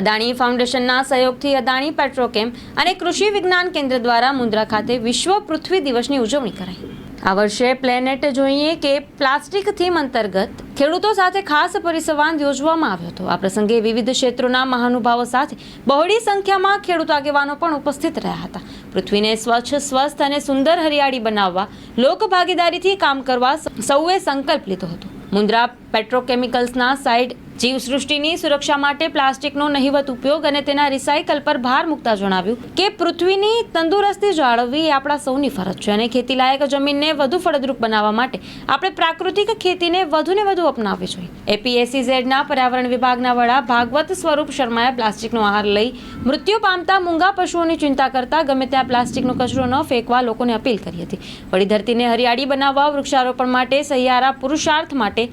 અદાણી ફાઉન્ડેશનના સહયોગથી અદાણી પેટ્રોકેમ અને કૃષિ વિજ્ઞાન કેન્દ્ર દ્વારા મુન્દ્રા ખાતે વિશ્વ પૃથ્વી દિવસની ઉજવણી કરાઈ. આ વર્ષે પ્લેનેટ જોઈએ કે પ્લાસ્ટિક થીમ અંતર્ગત ખેડૂતો સાથે ખાસ પરિસંવાદ યોજવામાં આવ્યો હતો. આ પ્રસંગે વિવિધ ક્ષેત્રોના મહાનુભાવો સાથે બહોળી સંખ્યામાં ખેડૂત આગેવાનો પણ ઉપસ્થિત રહ્યા હતા. પૃથ્વીને સ્વચ્છ, સ્વસ્થ અને સુંદર હરિયાળી બનાવવા લોકભાગીદારીથી કામ કરવા સૌએ સંકલ્પ લીધો હતો. મુન્દ્રા પેટ્રોકેમિકલ્સના સાઇડ જીવસૃષ્ટિની સુરક્ષા માટે પ્લાસ્ટિકનો નહિવત ઉપયોગ અને તેના રિસાયકલ પર ભાર મૂકતા જણાવ્યું કે પૃથ્વીની તંદુરસ્તી જાળવવી એ આપણા સૌની ફરજ છે અને ખેતીલાયક જમીનને વધુ ફળદ્રુપ બનાવવા માટે આપણે પ્રાકૃતિક ખેતીને વધુને વધુ અપનાવવી જોઈએ. એપીએસસીઝેડના પર્યાવરણ વિભાગના વડા ભાગવત સ્વરૂપ શર્માએ પ્લાસ્ટિકનો આહાર લઈ મૃત્યુ પામતા મૂંગા પશુઓની ચિંતા કરતા ગમે ત્યાં પ્લાસ્ટિકનો કચરો ન ફેંકવા લોકોને અપીલ કરી હતી. વળી ધરતીને હરિયાળી બનાવવા વૃક્ષારોપણ માટે સહિયારા પુરુષાર્થ માટે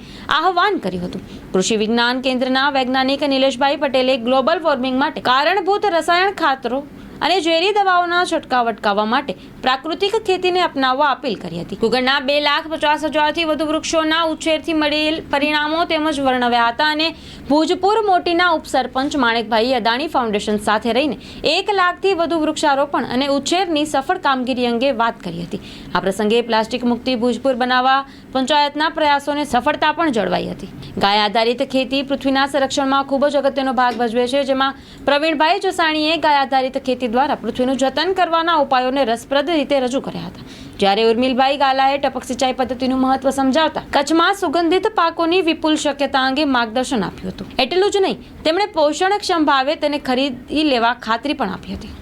આહવાન કર્યું હતું. કૃષિ વિજ્ઞાન કેન્દ્રના વૈજ્ઞાનિક નિલેશભાઈ પટેલે ગ્લોબલ વોર્મિંગ માટે કારણભૂત રસાયણ ખાતરો અને ઝેરી દવાઓના છંટકાવ અટકાવવા માટે પ્રાકૃતિક ખેતીને અપનાવવા અપીલ કરી હતી. ગુગળના બે લાખ પચાસ હજારથી વધુ વૃક્ષોના ઉછેરથી મળેલ પરિણામો તેમજ વર્ણવ્યા હતા અને ભુજપુર મોટીના ઉપસરપંચ માણેકભાઈ અદાણી ફાઉન્ડેશન સાથે રહીને એક લાખથી વધુ વૃક્ષારોપણ અને ઉછેરની સફળ કામગીરી અંગે વાત કરી હતી. આ પ્રસંગે પ્લાસ્ટિક મુક્તિ ભુજપુર બનાવવા પંચાયતના પ્રયાસોને સફળતા પણ જળવાઈ હતી. ગાય આધારિત ખેતી પૃથ્વીના સંરક્ષણમાં ખૂબ જ અગત્યનો ભાગ ભજવે છે, જેમાં પ્રવીણભાઈ જસાણીએ ગાય આધારિત ખેતી દ્વારા પૃથ્વીનું જતન કરવાના ઉપાયોને રસપ્રદ રીતે રજૂ કર્યા હતા. જ્યારે ઉર્મિલભાઈ ગાલાએ ટપક સિંચાઈ પદ્ધતિનું મહત્વ સમજાવતા કચ્છમાં સુગંધિત પાકોની વિપુલ શક્યતા અંગે માર્ગદર્શન આપ્યું હતું. એટલું જ નહીં, તેમણે પોષણક્ષમ ભાવે તેને ખરીદી લેવા ખાતરી પણ આપી હતી.